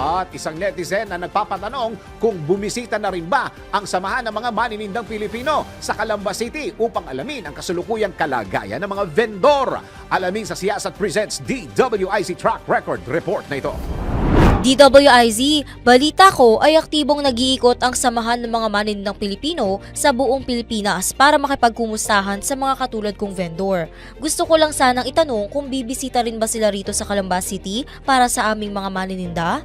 At isang netizen na nagpapatanong kung bumisita na rin ba ang samahan ng mga maninindang Pilipino sa Calamba City upang alamin ang kasulukuyang kalagayan ng mga vendor. Alamin sa Siyasat Presents DWIC Track Record Report na ito. DWIZ, balita ko ay aktibong nag-iikot ang samahan ng mga manindang Pilipino sa buong Pilipinas para makipagkumustahan sa mga katulad kong vendor. Gusto ko lang sanang itanong kung bibisita rin ba sila rito sa Calamba City para sa aming mga manininda?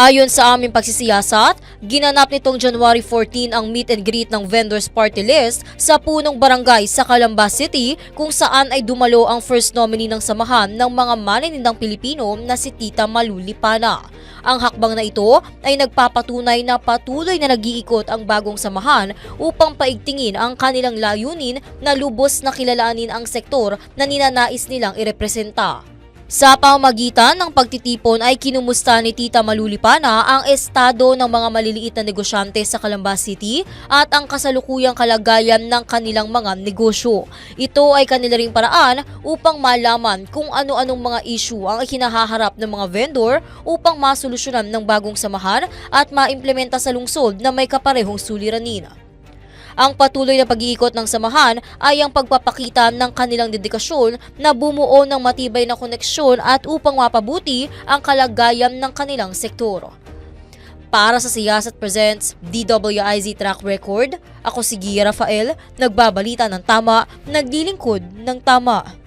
Ayon sa aming pagsisiyasat, ginanap nitong January 14 ang meet and greet ng Vendors Party List sa punong barangay sa Calamba City kung saan ay dumalo ang first nominee ng samahan ng mga maninindang Pilipino na si Tita Malulipana. Ang hakbang na ito ay nagpapatunay na patuloy na nag-iikot ang bagong samahan upang paigtingin ang kanilang layunin na lubos na kilalanin ang sektor na ninanais nilang irepresenta. Sa pamamagitan ng pagtitipon ay kinumusta ni Tita Malulipana ang estado ng mga maliliit na negosyante sa Calamba City at ang kasalukuyang kalagayan ng kanilang mga negosyo. Ito ay kanila ring paraan upang malaman kung ano-anong mga issue ang ikinahaharap ng mga vendor upang masolusyonan ng bagong samahan at maimplementa sa lungsod na may kaparehong suliranin. Ang patuloy na pag-iikot ng samahan ay ang pagpapakita ng kanilang dedikasyon na bumuo ng matibay na koneksyon at upang mapabuti ang kalagayan ng kanilang sektor. Para sa Siyasat Presents DWIZ Track Record, ako si Gia Rafael, nagbabalita ng tama, naglilingkod ng tama.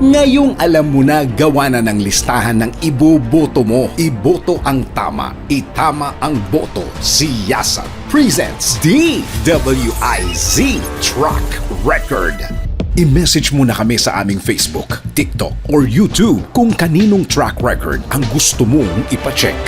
Ngayong alam mo na gawa na ng listahan ng iboboto mo. Iboto ang tama, itama ang boto. Siyasat presents DWIZ Truck Record. I-message mo na kami sa aming Facebook, TikTok, or YouTube kung kaninong track record ang gusto mong ipacheck.